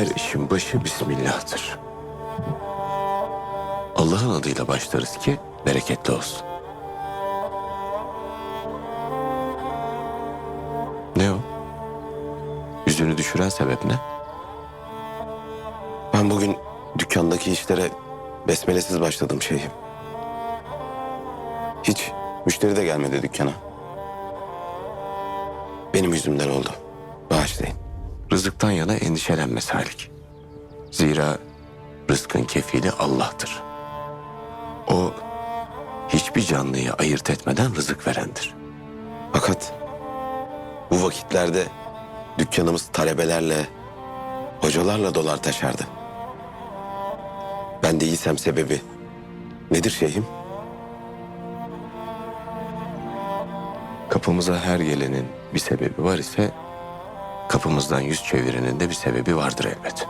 Her işin başı Bismillah'tır. Allah'ın adıyla başlarız ki bereketli olsun. Ne o? Yüzünü düşüren sebep ne? Ben bugün dükkandaki işlere besmelesiz başladım şeyhim. Hiç müşteri de gelmedi dükkana. Benim yüzümden oldu. Rızıktan yana endişelenme Salik. Zira rızkın kefili Allah'tır. O hiçbir canlıyı ayırt etmeden rızık verendir. Fakat bu vakitlerde dükkanımız talebelerle, hocalarla dolar taşardı. Ben de iyiysem sebebi nedir şeyhim? Kapımıza her gelenin bir sebebi var ise kapımızdan yüz çevirenin de bir sebebi vardır elbet.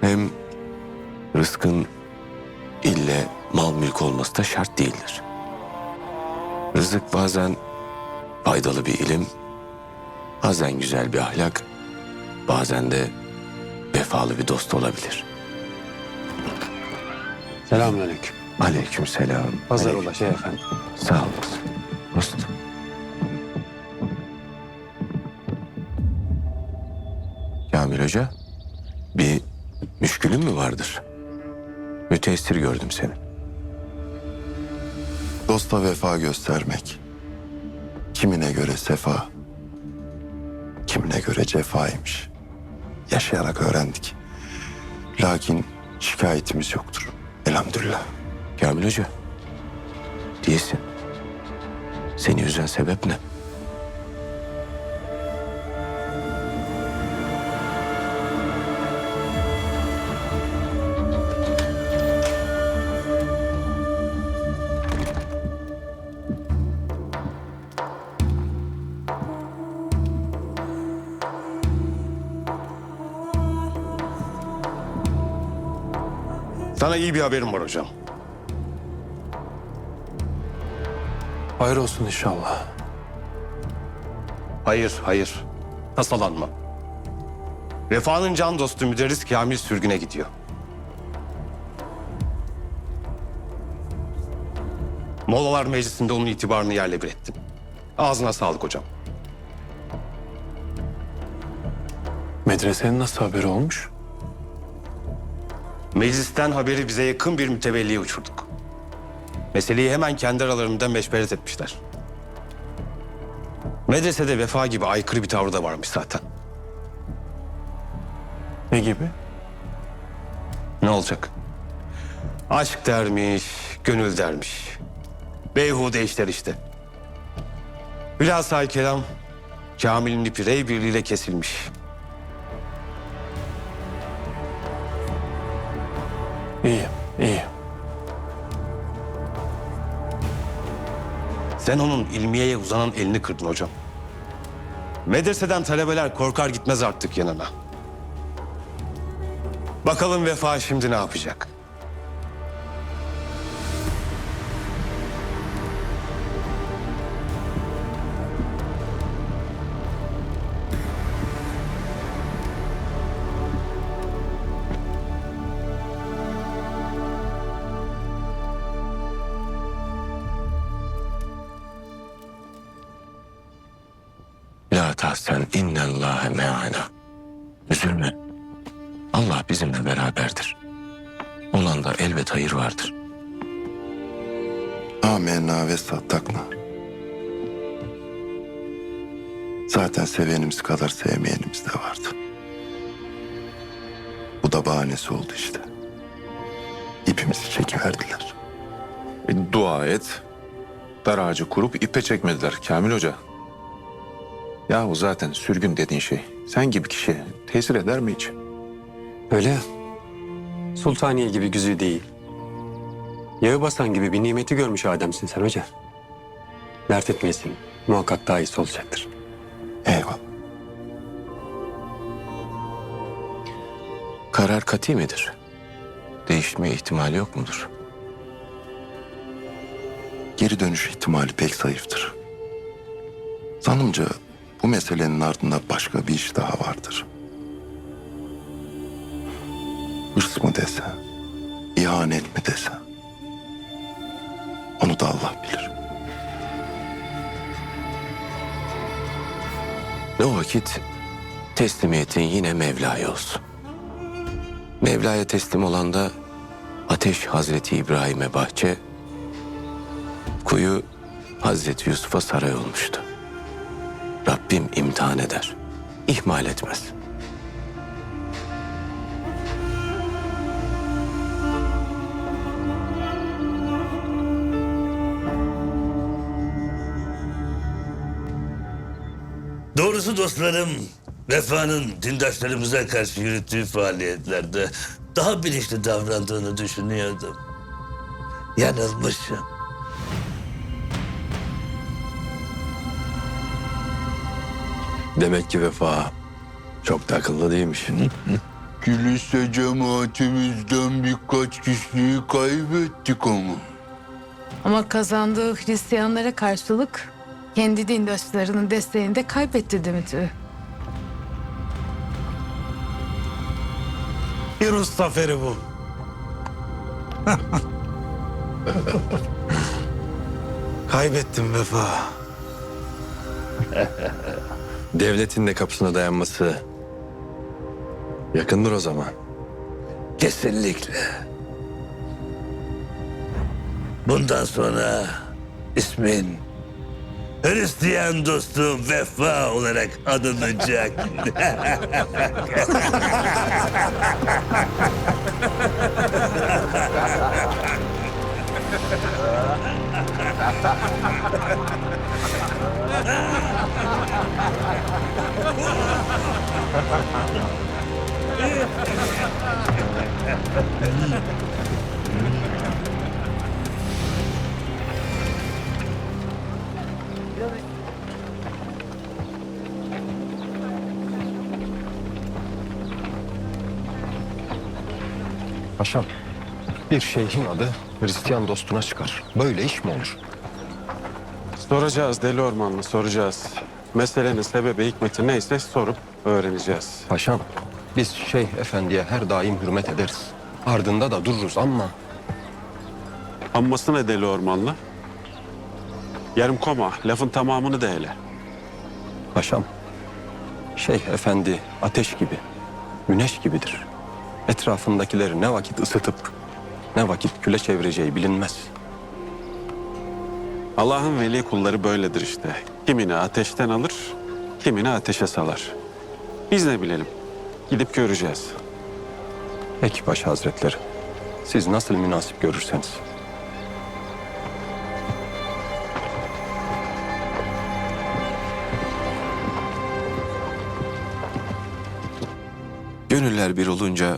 Hem rızkın ille mal mülk olması da şart değildir. Rızık bazen faydalı bir ilim, bazen güzel bir ahlak, bazen de vefalı bir dost olabilir. Selamünaleyküm. Aleyküm selam. Pazar ola şey efendim. Sağ olasın. Dost. Kamil Hoca, bir müşkülün mü vardır? Müteessir gördüm seni. Dosta vefa göstermek. Kimine göre sefa, kimine göre cefaymış. Yaşayarak öğrendik. Lakin şikayetimiz yoktur. Elhamdülillah. Kamil Hoca, değilsin. Seni üzen sebep ne? Sana iyi bir haberim var hocam. Hayır olsun inşallah. Hayır, hayır. Tasalanma. Vefa'nın can dostu müderris Kamil sürgüne gidiyor. Molalar Meclisi'nde onun itibarını yerle bir ettim. Ağzına sağlık hocam. Medresenin nasıl haberi olmuş? Meclisten haberi bize yakın bir mütevelliye uçurduk. Meseleyi hemen kendi aralarında meşveret etmişler. Medresede vefa gibi aykırı bir tavrı da varmış zaten. Ne gibi? Ne olacak? Aşk dermiş, gönül dermiş. Beyhude işler işte. Hülasa kelam, Kamil'in ipi rey birliğiyle kesilmiş. İyi, iyi. Sen onun ilmiyeye uzanan elini kırdın hocam. Medreseden talebeler korkar gitmez artık yanına. Bakalım Vefa şimdi ne yapacak? La tahsen innallâhe me'ana. Üzülme. Allah bizimle beraberdir. Olanda elbet hayır vardır. Amenna ve sattakna. Zaten sevenimiz kadar sevmeyenimiz de vardı. Bu da bahanesi oldu işte. İpimizi çekiverdiler. E, dua et. Dar ağacı kurup ipe çekmediler Kamil Hoca. Yahu zaten sürgün dediğin şey sen gibi kişiye tesir eder mi hiç? Öyle ya. Sultaniye gibi güzü değil. Yağı basan gibi bir nimeti görmüş Adem'sin sen hoca. Dert etmeyesin. Muhakkak daha iyisi olacaktır. Eyvallah. Karar kati midir? Değişme ihtimali yok mudur? Geri dönüş ihtimali pek zayıftır. Zanımca bu meselenin ardında başka bir iş daha vardır. Hırs mı dese, ihanet mi dese. Onu da Allah bilir. O vakit teslimiyetin yine Mevla'ya olsun. Mevla'ya teslim olan da ateş Hazreti İbrahim'e bahçe, kuyu Hazreti Yusuf'a saray olmuştu. Rabbim imtihan eder, ihmal etmez. Doğrusu dostlarım, Vefa'nın dindaşlarımıza karşı yürüttüğü faaliyetlerde daha bilinçli davrandığını düşünüyordum. Yanılmışım. Demek ki Vefa çok da akıllı değilmiş. Kilise cemaatimizden birkaç kişiyi kaybettik ama. Ama kazandığı Hristiyanlara karşılık kendi dindaşlarının desteğini de kaybetti Dimitri. Bir usta feri bu. Kaybettim Vefa. Devletin de kapısına dayanması yakındır o zaman. Kesinlikle. Bundan sonra ismin Hristiyan dostum Vefa olarak anılacak. Paşam, bir şeyhin adı Hristiyan dostuna çıkar. Böyle iş mi olur? Soracağız Deli Ormanlı soracağız. Meselenin sebebi hikmeti neyse sorup öğreneceğiz. Paşam, biz şeyh efendiye her daim hürmet ederiz. Ardında da dururuz ama Amması ne Deli Ormanlı? Yarım koma, lafın tamamını de hele. paşam, şeyh efendi ateş gibi, güneş gibidir. Etrafındakileri ne vakit ısıtıp ne vakit küle çevireceği bilinmez. Allah'ın veli kulları böyledir işte. Kimini ateşten alır, kimini ateşe salar. Biz ne bilelim? Gidip göreceğiz. Peki Paşa Hazretleri, siz nasıl münasip görürseniz. Gönüller bir olunca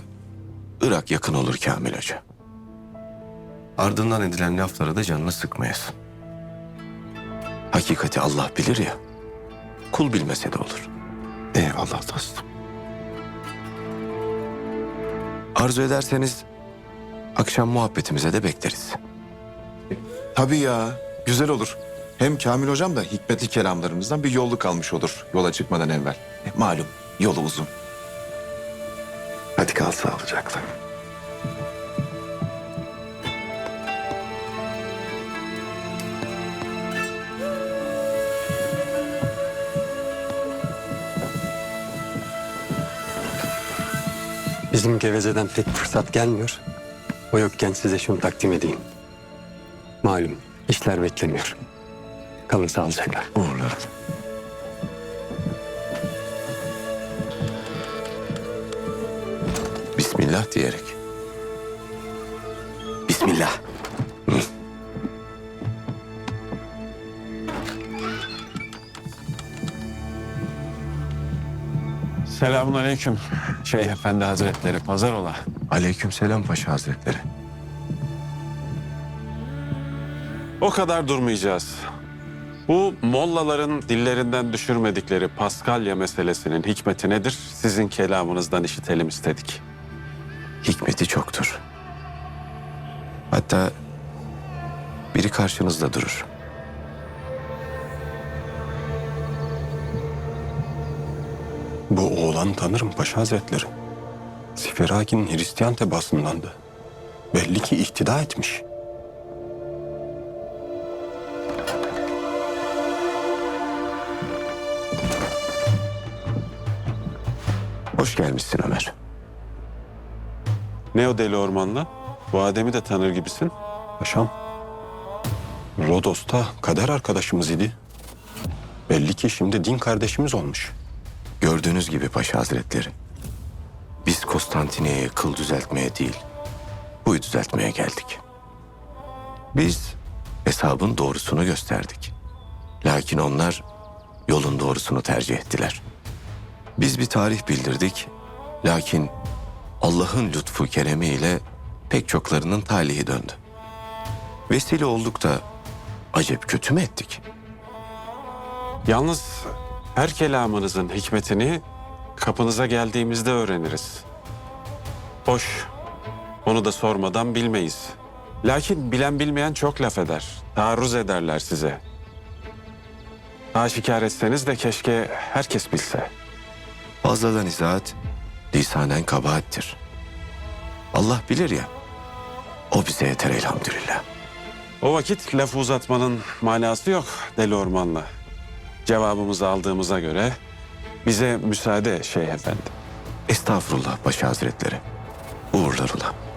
Irak yakın olur Kamil Hoca. Ardından edilen laflara da canını sıkmayasın. Hakikati Allah bilir ya, kul bilmese de olur. Eyvallah dostum. Arzu ederseniz akşam muhabbetimize de bekleriz. Tabii ya. Güzel olur. Hem Kamil hocam da hikmetli kelamlarımızdan bir yolluk almış olur yola çıkmadan evvel. E, malum yolu uzun. Hadi kal sağlıcakla. Bizim gevezeden pek fırsat gelmiyor. O yokken size şunu takdim edeyim. Malum işler beklemiyor. Kalın sağlıcakla. Uğurlar. Bismillah diyerek. Selamun aleyküm Şeyh Efendi Hazretleri. Pazar ola. Aleykümselam Paşa Hazretleri. O kadar durmayacağız. Bu mollaların dillerinden düşürmedikleri Paskalya meselesinin hikmeti nedir? Sizin kelamınızdan işitelim istedik. Hikmeti çoktur. Hatta biri karşınızda durur. Ondan tanırım Paşa Hazretleri. Siferakin Hristiyan tebaasındandı. Belli ki ihtida etmiş. Hoş gelmişsin Ömer. Ne o deli ormanla? Bu Adem'i de tanır gibisin. Paşam, Rodos'ta kader arkadaşımız idi. Belli ki şimdi din kardeşimiz olmuş. Gördüğünüz gibi Paşa Hazretleri. Biz Konstantiniyye'ye kıl düzeltmeye değil, huyu düzeltmeye geldik. Biz hesabın doğrusunu gösterdik. Lakin onlar yolun doğrusunu tercih ettiler. Biz bir tarih bildirdik. Lakin Allah'ın lütfu keremiyle pek çoklarının talihi döndü. Vesile olduk da acep kötü mü ettik? Yalnız her kelamınızın hikmetini kapınıza geldiğimizde öğreniriz. Hoş, onu da sormadan bilmeyiz. Lakin bilen bilmeyen çok laf eder. Taarruz ederler size. Aşikar etseniz de keşke herkes bilse. Fazladan izahat lisanen kabahattir. Allah bilir ya. O bize yeter elhamdülillah. O vakit lafı uzatmanın manası yok deli ormanla. Cevabımızı aldığımıza göre bize müsaade Şeyh Efendi. Estağfurullah Paşa Hazretleri. Uğurlar ola.